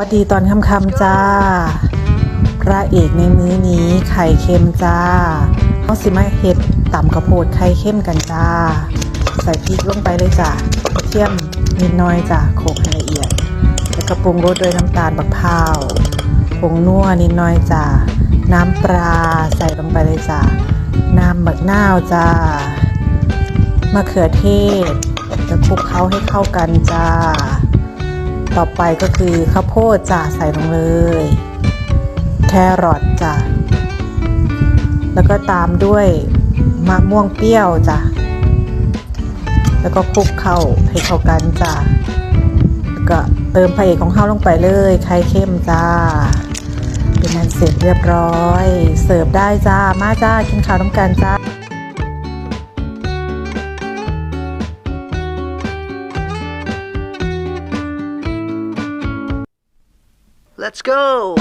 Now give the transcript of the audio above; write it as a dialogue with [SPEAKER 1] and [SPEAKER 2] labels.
[SPEAKER 1] วัสดีตอนค่ำๆจ้า พระเอกในมื้อนี้ไข่เค็มจ้าเขาสิมาเฮ็ดต่ำกระโพดไข่เค็มกันจ้า ใส่พริกลงไปเลยจ้ะกระเทียมนิดหน้อยจ้ะโขลกให้ละเอียด แล้วก็ปรุงรสด้วยน้ำตาลบักพร้าวผงนัวนิดหน้อยจ้ะน้ำปลาใส่ลงไปเลยจ้ะน้ำบักนาวจ้ามะเขือเทศแล้วคลุกเคล้าให้เข้ากันจ้า ต่อไปก็คือข้าวโพดจ้ะใส่ลงเลย แครอทจ้ะแล้วก็ตามด้วยมะม่วงเปรี้ยวจ้ะแล้วก็คลุกเข้าให้เข้ากันจ้ะแล้วก็เติมพระเอกของข้าวลงไปเลยไข่เข้มจ้าเป็นนันเสร็จเรียบร้อย เสิร์ฟได้จ้ามาจ้ากินข้าวน้ำกันจ้า
[SPEAKER 2] Let's go!